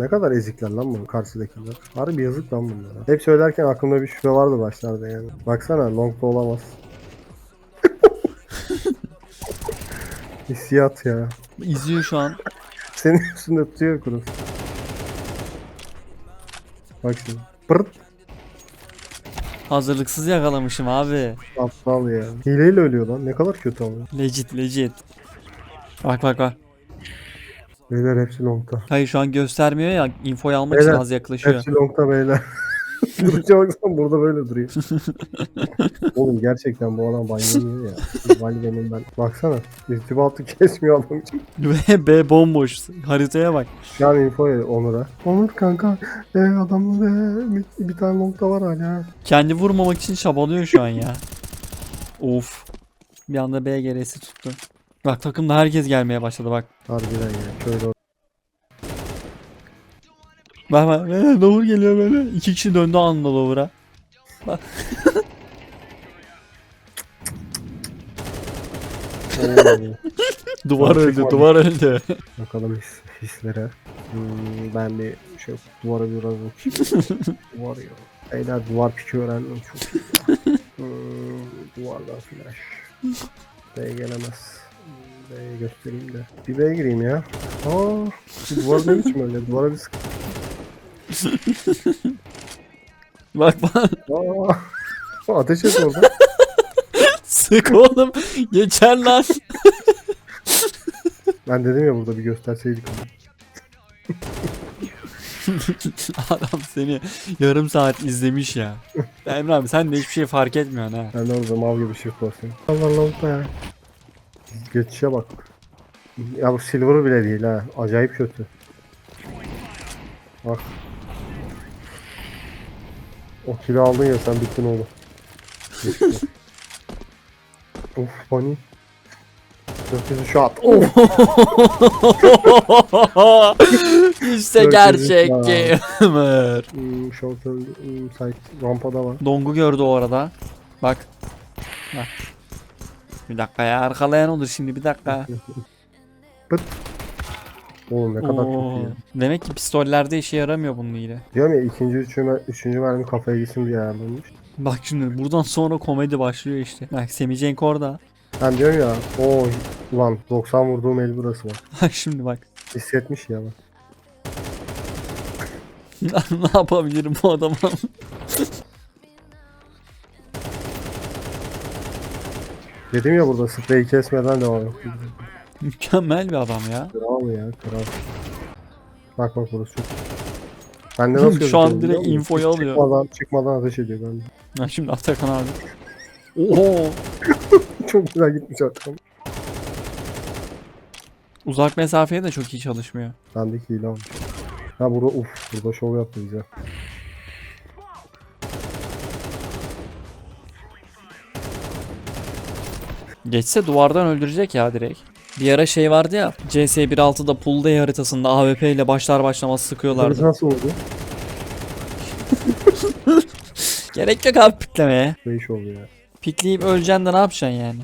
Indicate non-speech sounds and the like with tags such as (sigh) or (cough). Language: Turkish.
Ne kadar ezikler lan bunun karşıdakiler. Harbi yazık lan bunlara. Hep söylerken aklımda bir şüphe vardı başlarda yani. Baksana longda olamaz. (laughs) Hissiyat ya. İzliyor şu an. Senin üstünde tutuyor kurus. Bak şimdi. Pırt Hazırlıksız yakalamışım abi. aptal ya. Hileyle ölüyor lan. Ne kadar kötü ama. Legit legit. Bak bak bak. Beyler hepsi longta. Hayır şu an göstermiyor ya infoyu almak için Beyler, az yaklaşıyor. Hepsi longta beyler. (laughs) Duruşa baksana burada böyle duruyor. (laughs) Oğlum gerçekten bu adam banyo ya. Valve'nin ben. Baksana. İrtibatı kesmiyor adam için. (laughs) Ve B bomboş. Haritaya bak. An info ya Onur'a. Onur kanka. E, adamda e, bir, bir tane nokta var hala. Kendi vurmamak için çabalıyor şu an ya. Of. Bir anda B gerisi tuttu. Bak takımda herkes gelmeye başladı bak. Harbiden ya. Şöyle Bak bak. Ee, Lower geliyor böyle. İki kişi döndü anında Lower'a. Oo. Duvar öldü var. duvar öldü. Bakalım his, hislere. Hmm, ben bir şey duvara biraz duvar ya. Beyler duvar piki öğrendim çok iyi. hmm, duvardan flash. B'ye gelemez. B'ye göstereyim de. Bir B'ye gireyim ya. Aa, duvar ne biçim öyle? Duvara bir sık. (laughs) Bak bak. Aa, (laughs) ateş et orada. (laughs) Sık oğlum. Geçer lan. Ben dedim ya burada bir gösterseydik onu. Adam seni yarım saat izlemiş ya. Emre abi sen de hiçbir şey fark etmiyorsun ha. Ben de orada mal gibi shift basıyorum. Allah Allah ya. Geçişe bak. Ya bu silver bile değil ha. Acayip kötü. Bak. O kilo aldın ya sen bittin oğlum. (laughs) Of funny. Gökyüzü shot. (laughs) Of. işte gerçek gamer. Hmm, short öldü. Hmm, side rampada var. Dongu gördü o arada. Bak. Bak. Bir dakika ya arkalayan olur şimdi bir dakika. (laughs) Oğlum ne kadar Oo. kötü ya. Demek ki pistollerde işe yaramıyor bunun ile. Diyorum ya ikinci, üçüncü, üçüncü mermi kafaya gitsin diye ayarlanmış. Bak şimdi buradan sonra komedi başlıyor işte. Bak Semicenk orada. Ben diyorum ya o ulan 90 vurduğum el burası bak. (laughs) Bak şimdi bak. Hissetmiş ya bak. (laughs) ne yapabilirim bu adama? Dedim ya burada spreyi kesmeden devam et. Mükemmel bir adam ya. Kral ya kral. Bak bak burası çok. Ben de nasıl (laughs) Şu an direkt biliyor musun? infoyu alıyor. Çıkmadan, çıkmadan ateş ediyor bende. Ha şimdi Atakan abi. Oo. (laughs) çok güzel gitmiş arkam. Uzak mesafeye de çok iyi çalışmıyor. Bendeki hile almış. Ha burada uf burada şov yaptı bize. Geçse duvardan öldürecek ya direkt. Bir ara şey vardı ya CS 1.6'da Pool Day haritasında AWP ile başlar başlamaz sıkıyorlardı. nasıl oldu? (laughs) Gerek yok abi piklemeye. Ne iş oldu ya. Pikleyip öleceksin de ne yapacaksın yani?